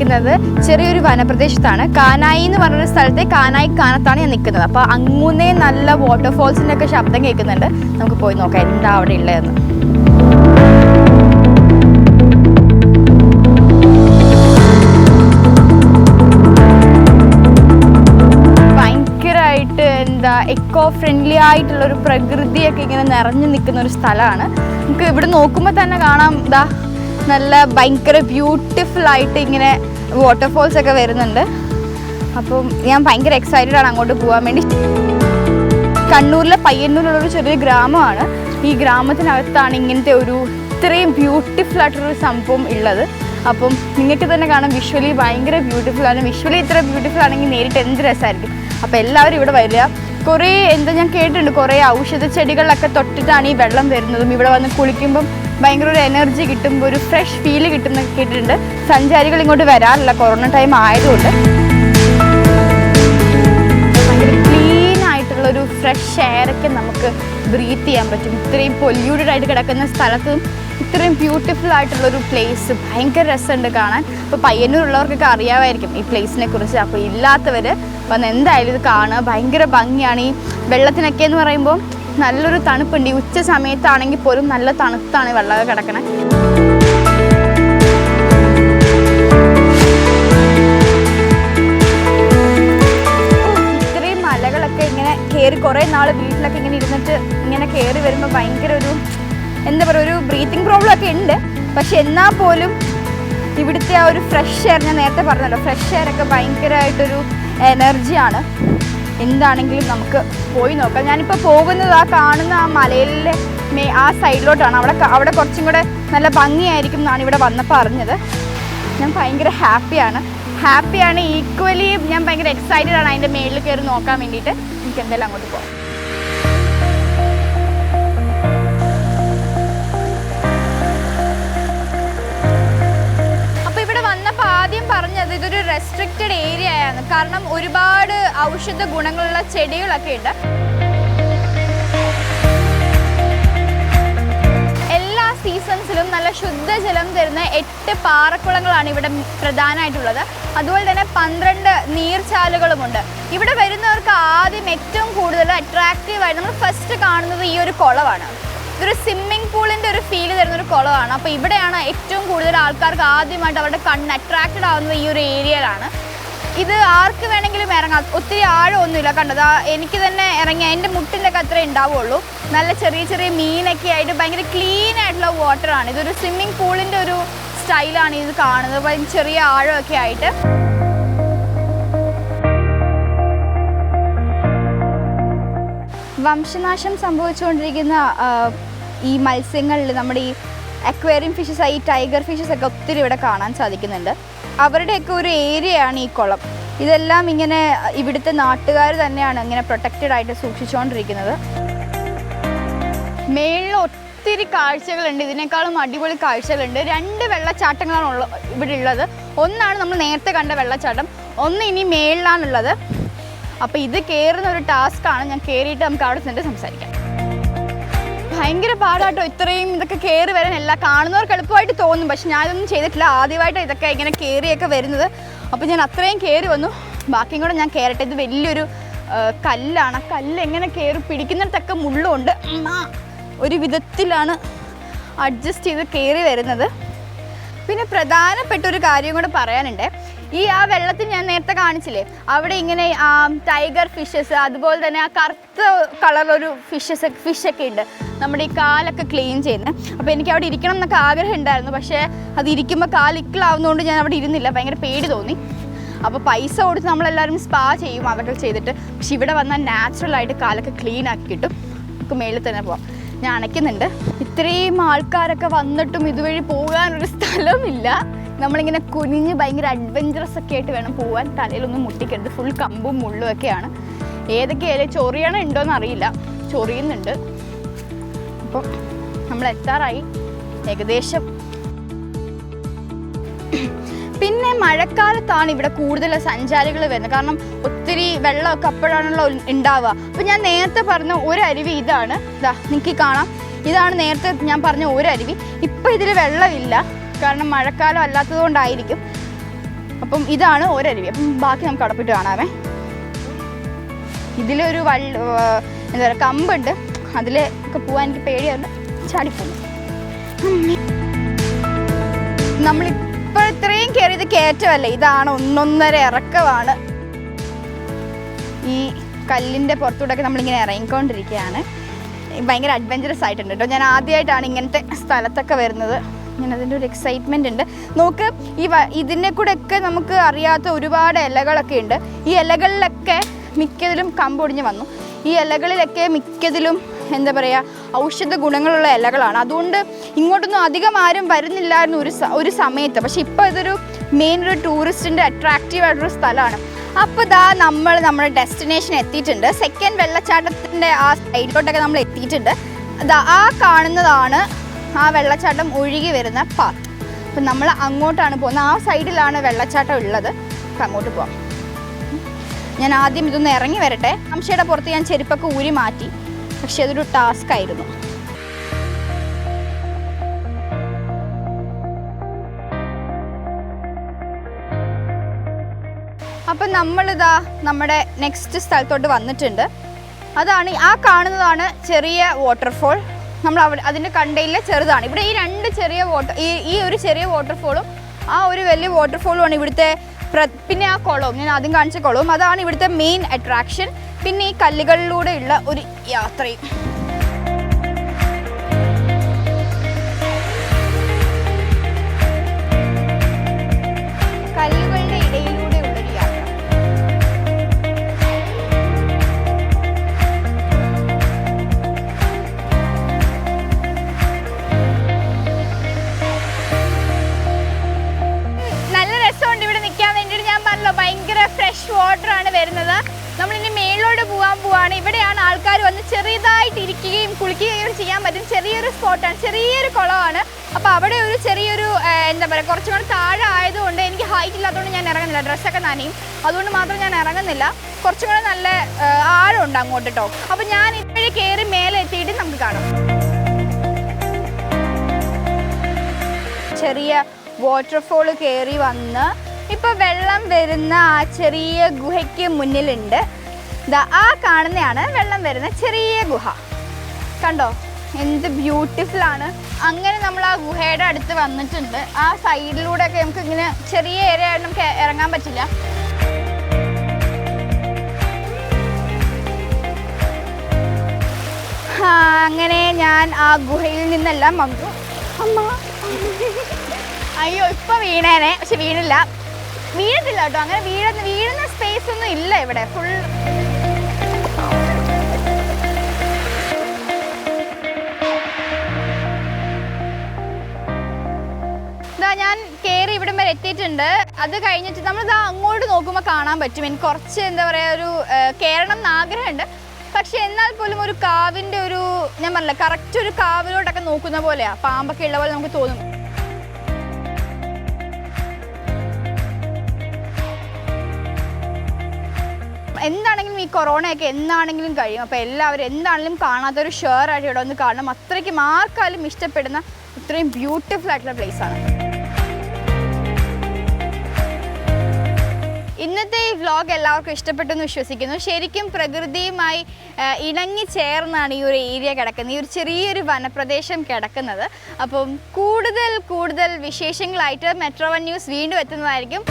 നിൽക്കുന്നത് ചെറിയൊരു വനപ്രദേശത്താണ്. കാനായി എന്ന് പറഞ്ഞൊരു സ്ഥലത്തെ കാനായി കാനത്താണ് ഞാൻ നിൽക്കുന്നത്. അപ്പോൾ അങ്ങുന്നേ നല്ല വാട്ടർഫോൾസിന്റെ ഒക്കെ ശബ്ദം കേൾക്കുന്നുണ്ട്. നമുക്ക് പോയി നോക്കാം. എന്താ അവിടെ ഉള്ളതെന്ന്. എന്താ എക്കോ ഫ്രണ്ട്ലി ആയിട്ടുള്ള ഒരു പ്രകൃതിയൊക്കെ ഇങ്ങനെ നിറഞ്ഞു നിൽക്കുന്ന ഒരു സ്ഥലമാണ്. നമുക്ക് ഇവിടെ നോക്കുമ്പോൾ തന്നെ കാണാം. ഇതാ നല്ല ഭയങ്കര ബ്യൂട്ടിഫുൾ ആയിട്ട് ഇങ്ങനെ വാട്ടർഫോൾസ് ഒക്കെ വരുന്നുണ്ട്. അപ്പം ഞാൻ ഭയങ്കര എക്സൈറ്റഡ് ആണ് അങ്ങോട്ട് പോകാൻ വേണ്ടി. കണ്ണൂരിലെ പയ്യന്നൂരിലുള്ളൊരു ചെറിയ ഗ്രാമമാണ്. ഈ ഗ്രാമത്തിനകത്താണ് ഇങ്ങനത്തെ ഒരു ഇത്രയും ബ്യൂട്ടിഫുൾ ആയിട്ടുള്ളൊരു സംഭവം ഉള്ളത്. അപ്പം നിങ്ങൾക്ക് തന്നെ കാണാം വിഷ്വലി ഭയങ്കര ബ്യൂട്ടിഫുൾ ആണ്. വിഷ്വലി ഇത്ര ബ്യൂട്ടിഫുൾ ആണെങ്കിൽ നേരിട്ട് എന്ത് രസമായിരിക്കും? അപ്പോൾ എല്ലാവരും ഇവിടെ വരിക. കുറേ എന്താ ഞാൻ കേട്ടിട്ടുണ്ട് കുറേ ഔഷധ ചെടികളിലൊക്കെ തൊട്ടിട്ടാണ് ഈ വെള്ളം വരുന്നതും. ഇവിടെ വന്ന് കുളിക്കുമ്പം ഭയങ്കര ഒരു എനർജി കിട്ടുമ്പോൾ ഒരു ഫ്രഷ് ഫീൽ കിട്ടുന്ന കേട്ടിട്ടുണ്ട്. സഞ്ചാരികൾ ഇങ്ങോട്ട് വരാറില്ല. കൊറോണ ടൈം ആയതുകൊണ്ട്. ഭയങ്കര ക്ലീൻ ആയിട്ടുള്ള ഒരു ഫ്രഷ് എയറൊക്കെ നമുക്ക് ബ്രീത്ത് ചെയ്യാൻ പറ്റും. ഇത്രയും പൊല്യൂട്ടഡ് ആയിട്ട് കിടക്കുന്ന സ്ഥലത്തും ഇത്രയും ബ്യൂട്ടിഫുൾ ആയിട്ടുള്ള ഒരു പ്ലേസ് ഭയങ്കര രസമുണ്ട് കാണാൻ. ഇപ്പോൾ പയ്യന്നൂരുള്ളവർക്കൊക്കെ അറിയാമായിരിക്കും ഈ പ്ലേസിനെ കുറിച്ച്. അപ്പോൾ ഇല്ലാത്തവർ വന്ന് എന്തായാലും ഇത് കാണുക. ഭയങ്കര ഭംഗിയാണ്. ഈ വെള്ളത്തിനൊക്കെ എന്ന് പറയുമ്പോൾ നല്ലൊരു തണുപ്പുണ്ട്. ഈ ഉച്ച സമയത്താണെങ്കിൽ പോലും നല്ല തണുത്താണ് വെള്ളമൊക്കെ കിടക്കണേ. ഇത്രയും മലകളൊക്കെ ഇങ്ങനെ കയറി കുറേ നാൾ വീട്ടിലൊക്കെ ഇങ്ങനെ ഇരുന്നിട്ട് ഇങ്ങനെ കയറി വരുമ്പോൾ ഭയങ്കര ഒരു എന്താ പറയുക ഒരു ബ്രീത്തിങ് പ്രോബ്ലം ഒക്കെ ഉണ്ട്. പക്ഷെ എന്നാൽ പോലും ഇവിടുത്തെ ആ ഒരു ഫ്രഷ് എയർ ഞാൻ നേരത്തെ പറഞ്ഞല്ലോ ഫ്രഷ് എയർ ഒക്കെ ഭയങ്കരമായിട്ടൊരു എനർജിയാണ് എന്താണെങ്കിലും നമുക്ക് പോയി നോക്കാം. ഞാനിപ്പോൾ പോകുന്നത് ആ കാണുന്ന ആ മലയിലെ മേ ആ സൈഡിലോട്ടാണ്. അവിടെ അവിടെ കുറച്ചും കൂടെ നല്ല ഭംഗിയായിരിക്കും എന്നാണ് ഇവിടെ വന്നപ്പോൾ അറിഞ്ഞത്. ഞാൻ ഭയങ്കര ഹാപ്പിയാണ്. ഹാപ്പിയാണ് ഈക്വലി ഞാൻ ഭയങ്കര എക്സൈറ്റഡ് ആണ് അതിന്റെ മേളിൽ കയറി നോക്കാൻ വേണ്ടിയിട്ട്. എനിക്ക് എന്തായാലും അങ്ങോട്ട് പോകാം ഏരിയ കാരണം ഒരുപാട് ഔഷധ ഗുണങ്ങളുള്ള ചെടികളൊക്കെ ഉണ്ട്. എല്ലാ സീസൺസിലും നല്ല ശുദ്ധജലം തരുന്ന എട്ട് പാറക്കുളങ്ങളാണ് ഇവിടെ പ്രധാനമായിട്ടുള്ളത്. അതുപോലെ തന്നെ പന്ത്രണ്ട് നീർച്ചാലുകളുമുണ്ട്. ഇവിടെ വരുന്നവർക്ക് ആദ്യം ഏറ്റവും കൂടുതൽ അട്രാക്റ്റീവ് ആയിട്ട് നമ്മൾ ഫസ്റ്റ് കാണുന്നത് ഈ ഒരു കുളമാണ് ഇതൊരു സ്വിമ്മിംഗ് പൂളിന്റെ ഒരു ഫീൽ തരുന്ന ഒരു കുളമാണ് അപ്പോൾ ഇവിടെയാണ് ഏറ്റവും കൂടുതൽ ആൾക്കാർക്ക് ആദ്യമായിട്ട് അവരുടെ കണ്ണ് അട്രാക്റ്റഡ് ആവുന്നത് ഈ ഒരു ഏരിയയിലാണ് ഇത് ആർക്ക് വേണമെങ്കിലും ഇറങ്ങാം. ഒത്തിരി ആഴമൊന്നുമില്ല. കണ്ടത് എനിക്ക് തന്നെ ഇറങ്ങി എന്റെ മുട്ടിന്റെ ഒക്കെ അത്രേ ഉണ്ടാവുള്ളൂ. നല്ല ചെറിയ ചെറിയ മീനൊക്കെ ആയിട്ട് ഭയങ്കര ക്ലീൻ ആയിട്ടുള്ള വാട്ടറാണ് ഇതൊരു സ്വിമ്മിംഗ് പൂളിന്റെ ഒരു സ്റ്റൈലാണ് ഇത് കാണുന്നത്. ഭയ- ചെറിയ ആഴമൊക്കെ ആയിട്ട്. വംശനാശം സംഭവിച്ചുകൊണ്ടിരിക്കുന്ന ഈ മത്സ്യങ്ങളിൽ നമ്മുടെ ഈ അക്വേറിയം ഫിഷസ് ആയി ടൈഗർ ഫിഷസ് ഒക്കെ ഒത്തിരി ഇവിടെ കാണാൻ സാധിക്കുന്നുണ്ട്. അവരുടെയൊക്കെ ഒരു ഏരിയയാണ് ഈ കുളം. ഇതെല്ലാം ഇങ്ങനെ ഇവിടുത്തെ നാട്ടുകാർ തന്നെയാണ് ഇങ്ങനെ പ്രൊട്ടക്റ്റഡ് ആയിട്ട് സൂക്ഷിച്ചുകൊണ്ടിരിക്കുന്നത് മേളിൽ ഒത്തിരി കാഴ്ചകളുണ്ട്. ഇതിനേക്കാളും അടിപൊളി കാഴ്ചകളുണ്ട്. രണ്ട് വെള്ളച്ചാട്ടങ്ങളാണ് ഉള്ള ഇവിടെ ഉള്ളത്. ഒന്നാണ് നമ്മൾ നേരത്തെ കണ്ട വെള്ളച്ചാട്ടം. ഒന്ന് ഇനി മേളിലാണുള്ളത്. അപ്പോൾ ഇത് കയറുന്ന ഒരു ടാസ്ക്കാണ് ഞാൻ കയറിയിട്ട് നമുക്ക് അവിടെ ചെന്നിട്ട് സംസാരിക്കാം. ഭയങ്കര പാടാട്ടോ. ഇത്രയും ഇതൊക്കെ കയറി വരാൻ എല്ലാം കാണുന്നവർക്ക് എളുപ്പമായിട്ട് തോന്നും. പക്ഷെ ഞാനൊന്നും ചെയ്തിട്ടില്ല. ആദ്യമായിട്ട് ഇതൊക്കെ ഇങ്ങനെ കയറിയൊക്കെ വരുന്നത്. അപ്പോൾ ഞാൻ അത്രയും കയറി വന്നു. ബാക്കിയും കൂടെ ഞാൻ കയറട്ടെ ഇത് വലിയൊരു കല്ലാണ്. ആ കല്ല് എങ്ങനെ കയറി പിടിക്കുന്നിടത്തൊക്കെ മുള്ളുണ്ട്. ഒരു വിധത്തിലാണ് അഡ്ജസ്റ്റ് ചെയ്ത് കയറി വരുന്നത്. പിന്നെ പ്രധാനപ്പെട്ട ഒരു കാര്യം കൂടെ പറയാനുണ്ട്. ഈ ആ വെള്ളത്തിൽ ഞാൻ നേരത്തെ കാണിച്ചില്ലേ? അവിടെ ഇങ്ങനെ ടൈഗർ ഫിഷസ് അതുപോലെ തന്നെ ആ കറുത്ത കളറിലൊരു ഫിഷസ് ഫിഷൊക്കെ ഉണ്ട്. നമ്മുടെ ഈ കാലൊക്കെ ക്ലീൻ ചെയ്യുന്നത് അപ്പോൾ എനിക്ക് അവിടെ ഇരിക്കണം എന്നൊക്കെ ആഗ്രഹം ഉണ്ടായിരുന്നു. പക്ഷേ അത് ഇരിക്കുമ്പോൾ കാൽ ഇക്കിളാവുന്നതുകൊണ്ട് ഞാൻ അവിടെ ഇരുന്നില്ല. ഭയങ്കര പേടി തോന്നി. അപ്പോൾ പൈസ കൊടുത്ത് നമ്മളെല്ലാവരും സ്പാ ചെയ്യും അതൊക്കെ ചെയ്തിട്ട്. പക്ഷെ ഇവിടെ വന്നാൽ നാച്ചുറലായിട്ട് കാലൊക്കെ ക്ലീൻ ആക്കി കിട്ടും. നമുക്ക് മേളിൽ തന്നെ പോവാം. ഞാൻ അണയ്ക്കുന്നുണ്ട്. ഇത്രയും ആൾക്കാരൊക്കെ വന്നിട്ടും ഇതുവഴി പോകാനൊരു സ്ഥലമില്ല നമ്മളിങ്ങനെ കുനിഞ്ഞ് ഭയങ്കര അഡ്വഞ്ചറസ് ഒക്കെ ആയിട്ട് വേണം പോകാൻ തലയിലൊന്നും മുട്ടിക്കരുത്. ഫുൾ കമ്പും മുള്ളും ഒക്കെയാണ്. ഏതൊക്കെയായാലും ചൊറിയണ ഉണ്ടോയെന്ന് അറിയില്ല. ചൊറിയുന്നുണ്ട്. അപ്പം നമ്മൾ എത്താറായി. ഏകദേശം. പിന്നെ മഴക്കാലത്താണ് ഇവിടെ കൂടുതൽ സഞ്ചാരികൾ വരുന്നത്. കാരണം ഒത്തിരി വെള്ളമൊക്കെ അപ്പോഴാണല്ലോ ഉണ്ടാവുക. അപ്പം ഞാൻ നേരത്തെ പറഞ്ഞ ഒരു അരുവി ഇതാണ്. ഇതാ നിങ്ങൾക്ക് കാണാം. ഇതാണ് നേരത്തെ ഞാൻ പറഞ്ഞ ഒരു അരുവി. ഇപ്പം ഇതിൽ വെള്ളമില്ല. കാരണം മഴക്കാലം അല്ലാത്തത് കൊണ്ടായിരിക്കും അപ്പം ഇതാണ് ഒരരുവി. അപ്പം ബാക്കി നമുക്ക് അടപ്പിട്ട് കാണാമേ ഇതിലൊരു വള്ള എന്താ പറയുക കമ്പുണ്ട്. അതിൽ ഒക്കെ പോകാൻ എനിക്ക് പേടിയുണ്ട് ചാടിപ്പോകും നമ്മളിപ്പോൾ ഇത്രയും കയറിയത് കയറ്റമല്ല. ഇതാണ് ഒന്നൊന്നര ഇറക്കമാണ്. ഈ കല്ലിന്റെ പുറത്തൂടെയൊക്കെ നമ്മളിങ്ങനെ ഇറങ്ങിക്കൊണ്ടിരിക്കുകയാണ്. ഭയങ്കര അഡ്വഞ്ചറസ് ആയിട്ടുണ്ട് കേട്ടോ. ഞാൻ ആദ്യമായിട്ടാണ് ഇങ്ങനത്തെ സ്ഥലത്തൊക്കെ വരുന്നത്. ഞാൻ അതിന്റെ ഒരു എക്സൈറ്റ്മെന്റ് ഉണ്ട്. നമുക്ക് ഈ ഇതിനെ കൂടെയൊക്കെ നമുക്ക് അറിയാത്ത ഒരുപാട് ഇലകളൊക്കെ ഉണ്ട്. ഈ ഇലകളിലൊക്കെ മിക്കതിലും കമ്പൊടിഞ്ഞ് വന്നു. ഈ ഇലകളിലൊക്കെ മിക്കതിലും എന്താ പറയുക ഔഷധ ഗുണങ്ങളുള്ള ഇലകളാണ്. അതുകൊണ്ട് ഇങ്ങോട്ടൊന്നും അധികം ആരും വരുന്നില്ലായിരുന്നു ഒരു ഒരു സമയത്ത്. പക്ഷേ ഇപ്പോൾ ഇതൊരു മെയിൻ ഒരു ടൂറിസ്റ്റിന്റെ അട്രാക്റ്റീവ് ആയിട്ടൊരു സ്ഥലമാണ്. അപ്പോൾ ഇതാ നമ്മൾ നമ്മുടെ ഡെസ്റ്റിനേഷൻ എത്തിയിട്ടുണ്ട്. സെക്കൻഡ് വെള്ളച്ചാട്ടത്തിന്റെ ആ സൈഡിലോട്ടൊക്കെ നമ്മൾ എത്തിയിട്ടുണ്ട്. ദാ ആ കാണുന്നതാണ് ആ വെള്ളച്ചാട്ടം ഒഴുകി വരുന്ന പാത്ത് അപ്പം നമ്മൾ അങ്ങോട്ടാണ് പോകുന്നത്. ആ സൈഡിലാണ് വെള്ളച്ചാട്ടം ഉള്ളത്. അപ്പം അങ്ങോട്ട് പോവാം. ഞാൻ ആദ്യം ഇതൊന്ന് ഇറങ്ങി വരട്ടെ. അംശയുടെ പുറത്ത് ഞാൻ ചെരുപ്പൊക്കെ ഊരി മാറ്റി. പക്ഷെ അതൊരു ടാസ്ക് ആയിരുന്നു. അപ്പം നമ്മളിതാ നമ്മുടെ നെക്സ്റ്റ് സ്ഥലത്തോട്ട് വന്നിട്ടുണ്ട്. അതാണ് ആ കാണുന്നതാണ് ചെറിയ വാട്ടർഫോൾ നമ്മൾ അവിടെ അതിന്റെ കണ്ടയിലെ ചെറുതാണ്. ഇവിടെ ഈ രണ്ട് ചെറിയ വാട്ടർ ഈ ഈ ഒരു ചെറിയ വാട്ടർഫോളും ആ ഒരു വലിയ വാട്ടർഫോളുമാണ് ഇവിടുത്തെ പ്ര പിന്നെ ആ കുളവും ഞാൻ ആദ്യം കാണിച്ച കുളവും. അതാണ് ഇവിടുത്തെ മെയിൻ അട്രാക്ഷൻ പിന്നെ ഈ കല്ലുകളിലൂടെയുള്ള ഒരു യാത്രയും. സ്പോട്ടാണ്. ചെറിയൊരു കുളമാണ്. അപ്പോൾ അവിടെ ഒരു ചെറിയൊരു എന്താ പറയുക കുറച്ചും കൂടെ താഴെ ആയതുകൊണ്ട് എനിക്ക് ഹൈറ്റ് ഇല്ലാത്തതുകൊണ്ട് ഞാൻ ഇറങ്ങുന്നില്ല. ഡ്രസ്സൊക്കെ നനയും. അതുകൊണ്ട് മാത്രം ഞാൻ ഇറങ്ങുന്നില്ല. കുറച്ചും കൂടെ നല്ല ആഴം ആഴമുണ്ട് അങ്ങോട്ട് കേട്ടോ. അപ്പോൾ ഞാൻ ഇപ്പോഴേ കയറി മേലെ എത്തിയിട്ട് നമുക്ക് കാണാം. ചെറിയ വാട്ടർഫോൾ കയറി വന്ന് ഇപ്പോൾ വെള്ളം വരുന്ന ആ ചെറിയ ഗുഹയ്ക്ക് മുന്നിലുണ്ട്. ആ കാണുന്നതാണ് വെള്ളം വരുന്ന ചെറിയ ഗുഹ. കണ്ടോ? എന്ത് ബ്യൂട്ടിഫുൾ ആണ്. അങ്ങനെ നമ്മൾ ആ ഗുഹയുടെ അടുത്ത് വന്നിട്ടുണ്ട്. ആ സൈഡിലൂടെ ഒക്കെ നമുക്ക് ഇങ്ങനെ ചെറിയ ഏരിയ ആയിട്ട് നമുക്ക് ഇറങ്ങാൻ പറ്റില്ല. അങ്ങനെ ഞാൻ ആ ഗുഹയിൽ നിന്നെല്ലാം വന്നു. അമ്മ അയ്യോ ഇപ്പൊ വീണേനെ. പക്ഷെ വീണില്ല. വീഴത്തില്ല കേട്ടോ. അങ്ങനെ വീഴുന്ന വീഴുന്ന സ്പേസ് ഒന്നും ഇല്ല ഇവിടെ. ഫുൾ എത്തിയിട്ടുണ്ട്. അത് കഴിഞ്ഞിട്ട് നമ്മൾ ഇതാ അങ്ങോട്ട് നോക്കുമ്പോൾ കാണാൻ പറ്റും. എനിക്ക് കുറച്ച് എന്താ പറയുക ഒരു കയറണം എന്ന് ആഗ്രഹമുണ്ട്. പക്ഷെ എന്നാൽ പോലും ഒരു കാവിന്റെ ഒരു ഞാൻ പറഞ്ഞില്ല കറക്റ്റ് ഒരു കാവിലോട്ടൊക്കെ നോക്കുന്ന പോലെയാ. പാമ്പൊക്കെ ഉള്ള പോലെ നമുക്ക് തോന്നും. എന്താണെങ്കിലും ഈ കൊറോണയൊക്കെ എന്നാണെങ്കിലും കഴിയും. അപ്പോൾ എല്ലാവരും എന്താണെങ്കിലും കാണാത്തൊരു ഷെയർ ആയിട്ട് ഇവിടെ ഒന്ന് കാണണം. അത്രയ്ക്കും ആർക്കാലും ഇഷ്ടപ്പെടുന്ന ഇത്രയും ബ്യൂട്ടിഫുൾ ആയിട്ടുള്ള place ഇന്നത്തെ ഈ വ്ലോഗ് എല്ലാവർക്കും ഇഷ്ടപ്പെട്ടെന്ന് വിശ്വസിക്കുന്നു. ശരിക്കും പ്രകൃതിയുമായി ഇണങ്ങി ചേർന്നാണ് ഈ ഒരു ഏരിയ കിടക്കുന്നത്. ഈ ഒരു ചെറിയൊരു വനപ്രദേശം കിടക്കുന്നത്. അപ്പം കൂടുതൽ കൂടുതൽ വിശേഷങ്ങളായിട്ട് മെട്രോ വൺ ന്യൂസ് വീണ്ടും എത്തുന്നതായിരിക്കും.